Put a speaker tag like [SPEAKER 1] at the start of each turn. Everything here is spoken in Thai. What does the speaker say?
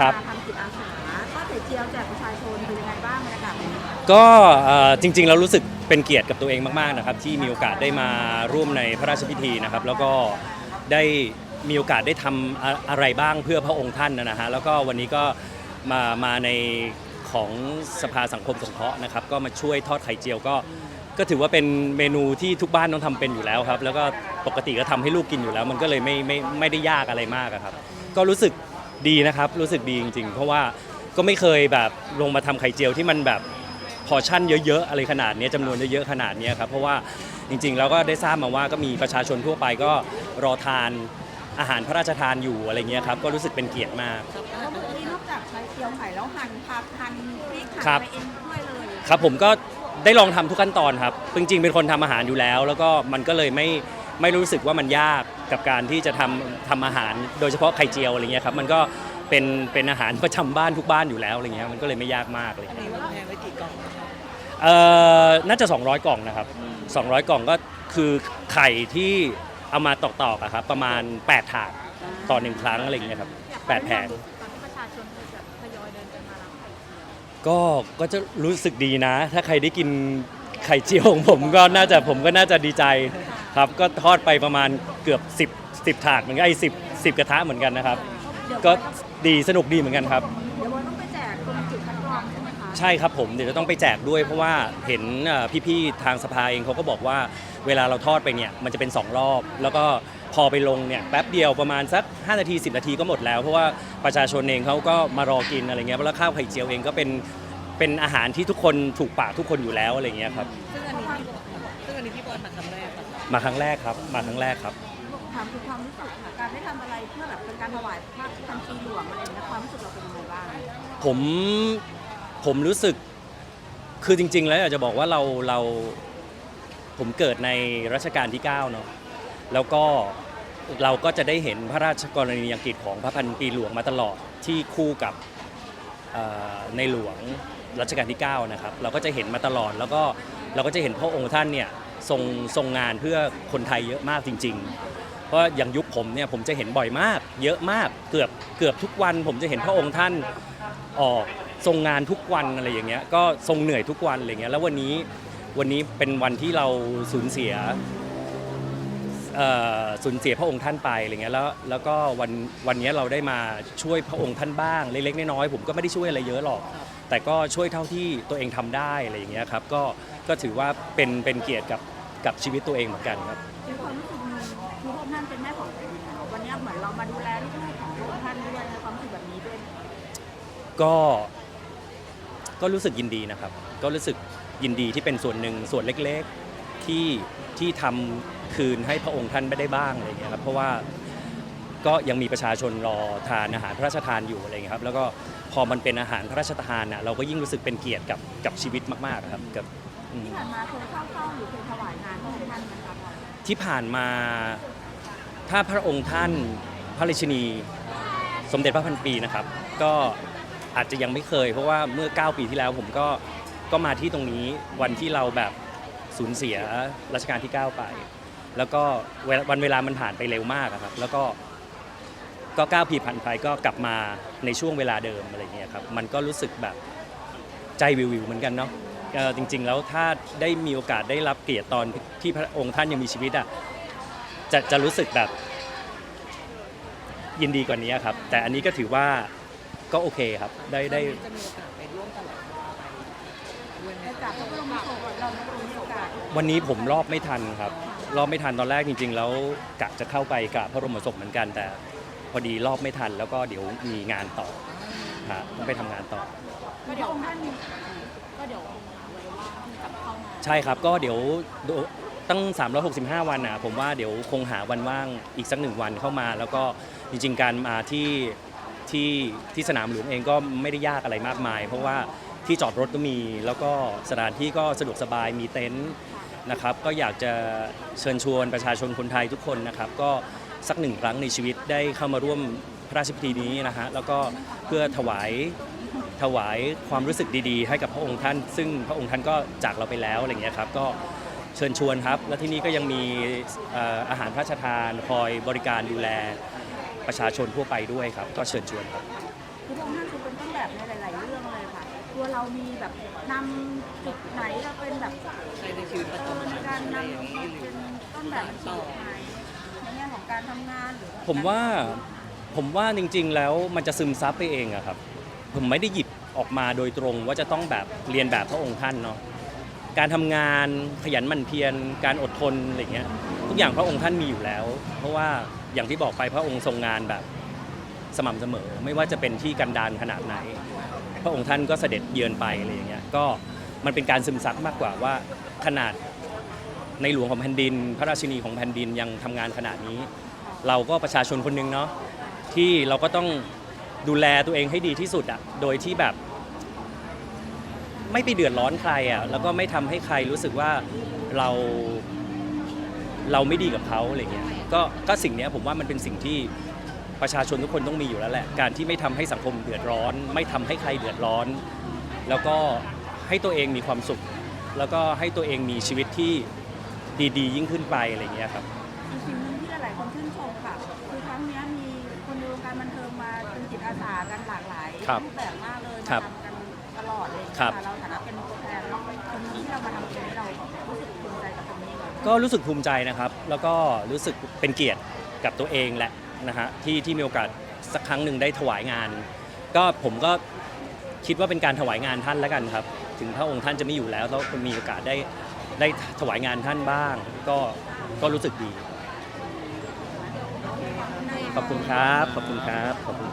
[SPEAKER 1] ครับ
[SPEAKER 2] มาทำจิตอาสาก็ไข่เจียวแจกประชาชนเป็นยังไงบ้างบรรยากาศวันนี้
[SPEAKER 1] ก็เอ่อจริงๆเรารู้สึกเป็นเกียรติกับตัวเองมากๆนะครับที่มีโอกาสได้มาร่วมในพระราชพิธีนะครับ แล้วก็ได้มีโอกาสได้ทำอะอะไรบ้างเพื่อพระองค์ท่านนะฮะแล้วก็วันนี้ก็มามาในของสภาสังคมสงเคราะห์นะครับ ก็มาช่วยทอดไข่เจียวก็ ก็ถือว่าเป็นเมนูที่ทุกบ้านต้องทำเป็นอยู่แล้วครับ แล้วก็ปกติก็ทำให้ลูกกินอยู่แล้ว มันก็เลยไม่ไม่ไม่ได้ยากอะไรมากอะครับ ก็รู้สึก ดีนะครับ รู้สึกดีจริง ๆ เพราะว่าก็ไม่เคยแบบลงมาทำไข่เจียวที่มันแบบพอร์ชั่นเยอะๆอะไรขนาดเนี้ยจำนวนเยอะๆขนาดเนี้ยครับเพราะว่าจริงๆเราก็ได้ทราบมาว่าก็มีประชาชนทั่วไปก็รอทานอาหารพระราชทานอยู่อะไรเงี้ยครับก็รู้สึกเป็นเกียรติมาก
[SPEAKER 2] แล้ววันนี้นอกจากไข่เจียวไข่แล้วหั่นผักหั่นพริกหั่น
[SPEAKER 1] ครั
[SPEAKER 2] อะ
[SPEAKER 1] บ
[SPEAKER 2] ไรเองด้วยเลย
[SPEAKER 1] ครับผมก็ได้ลองทำทุกขั้นตอนครับจริงๆเป็นคนทำอาหารอยู่แล้ว แล้วก็มันก็เลยไม่ ไม่รู้สึกว่ามันยากกับการที่จะทำทำอาหาร โดยเฉพาะไข่เจียวอะไรเงี้ยครับมันก็เป็นเป็นอาหารประจำบ้านทุกบ้านอยู่แล้วอะไรเงี้ยมันก็เลยไม่ยากมากเลย
[SPEAKER 3] อันนี้วางแผนไว้กี่กล่อง
[SPEAKER 1] เอ่อน่าจะ 200 กล่องนะครับ 200 กล่องก็คือไข่ที่เอามาตอกๆอะครับประมาณ 8 ถาดต่อหนึ่งครั้งอะไรอย่างเงี้ยครับ8แผง
[SPEAKER 2] ตอนที่ประชาชนจะทยอยเดินกันมารับไข่เจียว
[SPEAKER 1] ก็ก็จะรู้สึกดีนะ ถ้าใครได้กิน ไข่เจียวของผมก็น่าจะผมก็น่าจะดีใจครับ ก็ทอดไปประมาณเกือบ 10 10ถาดเหมือนกันไอ้สิบสิบกระทะเหมือนกันนะครับ
[SPEAKER 2] เดี๋ยว
[SPEAKER 1] ก็ดีสนุกดีเหมือนกันครับ
[SPEAKER 2] เดี๋ยววันต้องไปแจกตรงจุดคัดกรองใช่ไหมคะ
[SPEAKER 1] ใช่ครับผมเดี๋ยวจะต้องไปแจกด้วยเพราะว่าเห็นเอ่อพี่ๆทางสภาเองเขาก็บอกว่าเวลาเราทอดไปเนี่ยมันจะเป็น 2 รอบ แล้วก็พอไปลงเนี่ยแป๊บเดียวประมาณสัก 5 นาที 10 นาทีก็หมดแล้ว เพราะว่าประชาชนเองเขาก็มารอกินอะไรเงี้ยแล้วข้าวไข่เจียวเองก็เป็น เป็นอาหารที่ทุกคนถูกปากทุกคนอยู่แล้วอะไรเงี้ยครับ
[SPEAKER 3] ซึ่งอันนี้พี่บอลซึ่งอันนี้พี่บอลมาครั้งแรกอะ
[SPEAKER 1] มาครั้งแรกครับ มาครั้งแรกครับ
[SPEAKER 2] ถามถึงความรู้สึกค่ะการได้ทำอะไรเพื่อแบบเป็นการถวายพระพันปีหลวงอะไรอย่างเงี้ยความรู้สึกเราเป็นยังไงบ้าง
[SPEAKER 1] ผมผมรู้สึกคือจริง ๆ แล้วอยากจะบอกว่าเราเราผมเกิดในรัชกาลที่ 9 เนาะแล้วก็เราก็จะได้เห็นพระราชกรณียกิจของพระพันปีหลวงมาตลอดที่คู่กับเอ่อ ในหลวงรัชกาลที่ 9 นะครับ เราก็จะเห็นมาตลอดแล้วก็เราก็จะเห็นพระองค์ท่านเนี่ยทรงทรงงานเพื่อคนไทยเยอะมากจริง ๆ เพราะอย่างยุคผมเนี่ยผมจะเห็นบ่อยมาก เยอะมากเกือบเกือบทุกวัน ผมจะเห็นพระองค์ท่านออกทรงงานทุกวันอะไรอย่างเงี้ยก็ทรงเหนื่อยทุกวันอะไรเงี้ยแล้ววันนี้วันนี้เป็นวันที่เราสูญเสีย สูญเสียพระองค์ท่านไปอะไรเงี้ยแล้วแล้วก็วันวันนี้เราได้มาช่วยพระองค์ท่านบ้างเล็กๆน้อยๆผมก็ไม่ได้ช่วยอะไรเยอะหรอก แต่ก็ช่วยเท่าที่ตัวเองทำได้อะไรอย่างเงี้ยครับก็ก็ถือว่าเป็นเป็นเกียรติกับกับชีวิตตัวเองเหมือนกันครับ
[SPEAKER 2] ในความรู้สึกหนึงคือพระองค์ท่านเป็นแม่ของแผ่นดินแล้ววันนี้เหมือนเรามาดูแลลูกๆของพระองค์ท่านด้วยในความรู้สึกแบบนี้ด้วย
[SPEAKER 1] ก็ก็รู้สึกยินดีนะครับ ก็รู้สึกยินดีที่เป็นส่วนหนึ่งส่วนเล็กๆที่ที่ทำ คืนให้พระองค์ท่านไม่ได้บ้างอะไรอย่างเงี้ยครับเพราะว่าก็ยังมีประชาชนรอทานอาหารพระราชทานอยู่อะไรอย่างเงี้ยครับแล้วก็พอมันเป็นอาหารพระราชทานน่ะเราก็ยิ่งรู้สึกเป็นเกียรติกับกับชีวิตมากๆครับกับอืม
[SPEAKER 2] ที่ผ่านมาเคยเข้าเฝ้าหรือเคยถวายงานพระองค์ท่านไหมคะพ่อ
[SPEAKER 1] ที่ผ่านมาถ้าพระองค์ท่านพระราชินี สมเด็จพระพันปีนะครับ ก็อาจจะยังไม่เคย เพราะว่าเมื่อ 9 ปีที่แล้วผมก็ก็มาที่ตรงนี้วันที่เราแบบสูญเสียรัชกาลที่ 9 ไป แล้วก็เวลาวันเวลามันผ่านไปเร็วมากอะครับ แล้วก็ก็9ปีผ่านไปก็กลับมาในช่วงเวลาเดิมอะไรเงี้ยครับมันก็รู้สึกแบบใจวิววิวๆเหมือนกันเนาะเอ่อจริง ๆ แล้วถ้าได้มีโอกาสได้รับเกียรติตอนที่พระองค์ท่านยังมีชีวิตอะจะจะรู้สึกแบบยินดีกว่านี้ครับ แต่อันนี้ก็ถือว่าก็โอเคครับได้ได้
[SPEAKER 3] จะมีโอกาสไปร่วมตลอดไปด้วยไหม
[SPEAKER 2] ในจากพระบรมโศกเราไม่รู้มีโอกาส
[SPEAKER 1] วันนี้ผมรอบไม่ทันครับ รอบไม่ทันตอนแรกจริง ๆ แล้วกะจะเข้าไปกับพระบรมศพเหมือนกัน แต่พอดีรอบไม่ทันแล้วก็เดี๋ยวมีงานต่อฮะต้องไปทำงานต่อ
[SPEAKER 2] ก็เดี๋ยวองค์ท่านก็เดี๋ยวไว้ว่างกลับเข้ามา
[SPEAKER 1] ใช่ครับก็เดี๋ยวดูตั้ง 365 วันนะผมว่าเดี๋ยวคงหาวันว่างอีกสักหนึ่งวันเข้ามา แล้วก็จริงๆ การมาที่ที่ที่สนามหลวงเองก็ไม่ได้ยากอะไรมากมาย เพราะว่าที่จอดรถก็มีแล้วก็สถานที่ก็สะดวกสบายมีเต็นท์ นะครับก็อยากจะเชิญชวนประชาชนคนไทยทุกคนนะครับก็สักหนึ่งครั้งในชีวิตได้เข้ามาร่วมพระราชพิธีนี้นะฮะแล้วก็เพื่อถวายถวายความรู้สึกดีๆ ให้กับพระองค์ท่าน ซึ่งพระองค์ท่านก็จากเราไปแล้วอะไรอย่างเงี้ยครับก็เชิญชวนครับ และที่นี่ก็ยังมีอาหารพระราชทานคอยบริการดูแลประชาชนทั่วไปด้วยครับ ก็เชิญชวนครับ
[SPEAKER 2] คือพระองค์ท่านเป็นต้นแบบในหลาย ตัวเรามีแบบนำจุดไหนเราเป็นแบบ
[SPEAKER 3] ใช้ในชีวิตประจำวัน
[SPEAKER 2] การ
[SPEAKER 3] อะไร
[SPEAKER 2] นำ
[SPEAKER 3] อย่างนี้หรื
[SPEAKER 2] เป็นต้นแบบเป็นจุดไหนในแง่ของการทำงานหรือ
[SPEAKER 1] ผมว่าผมว่าจริงๆแล้วมันจะซึมซับไปเองอะครับ ผมไม่ได้หยิบออกมาโดยตรงว่าจะต้องแบบเรียนแบบพระองค์ท่านเนาะการทำงานขยันหมั่นเพียรการอดทนอะไรเงี้ยทุกอย่างพระองค์ท่านมีอยู่แล้ว เพราะว่าอย่างที่บอกไปพระองค์ทรงงานแบบสม่ำเสมอ ไม่ว่าจะเป็นที่กันดารขนาดไหน พระองค์ท่านก็เสด็จเยือนไปอะไรอย่างเงี้ยก็มันเป็นการซึมซับมากกว่าว่าขนาดในหลวงของแผ่นดิน พระราชินีของแผ่นดินยังทำงานขนาดนี้ เราก็ประชาชนคนหนึ่งเนาะที่เราก็ต้องดูแลตัวเองให้ดีที่สุดอะโดยที่แบบ ไม่ไปเดือดร้อนใครอะแล้วก็ไม่ทำให้ใครรู้สึกว่าเราเราไม่ดีกับเขาอะไรเงี้ยก็ก็สิ่งเนี้ยผมว่ามันเป็นสิ่งที่ ประชาชนทุกคนต้องมีอยู่แล้วแหละ การที่ไม่ทำให้สังคมเดือดร้อน ไม่ทำให้ใครเดือดร้อน แล้วก็ให้ตัวเองมีความสุข แล้วก็ให้ตัวเองมีชีวิตที่ดีๆ ยิ่งขึ้นไปอะไรเงี้ยครับ
[SPEAKER 2] อีกสิ่งหนึ่งที่หลายๆคนชื่นชมค่ะคือครั้งเนี้ยมีคนในวงการบันเทิงมาเป็นจิตอาสากันหลากหลาย
[SPEAKER 1] ครับ
[SPEAKER 2] รูปแบบมากเลย
[SPEAKER 1] ครั
[SPEAKER 2] มา
[SPEAKER 1] บ
[SPEAKER 2] ทำกันตลอดเลย
[SPEAKER 1] ครับ
[SPEAKER 2] ค่ะเราฐานะเป็นตัวแทนคนนี้ที่เรามาทำตรงนี้เรารู้สึกภูมิใจกับตรงนี้ไหม
[SPEAKER 1] ก็รู้สึกภูมิใจนะครับ แล้วก็รู้สึกเป็นเกียรติกับตัวเองแหละ นะฮะที่ที่มีโอกาสสักครั้งหนึ่งได้ถวายงาน ก็ผมก็คิดว่าเป็นการถวายงานท่านแล้วกันครับ ถึงพระองค์ท่านจะไม่อยู่แล้วแล้วมีโอกาสได้ได้ถวายงานท่านบ้าง ก็ก็รู้สึกดี ขอบคุณครับ ขอบคุณครับขอบคุณ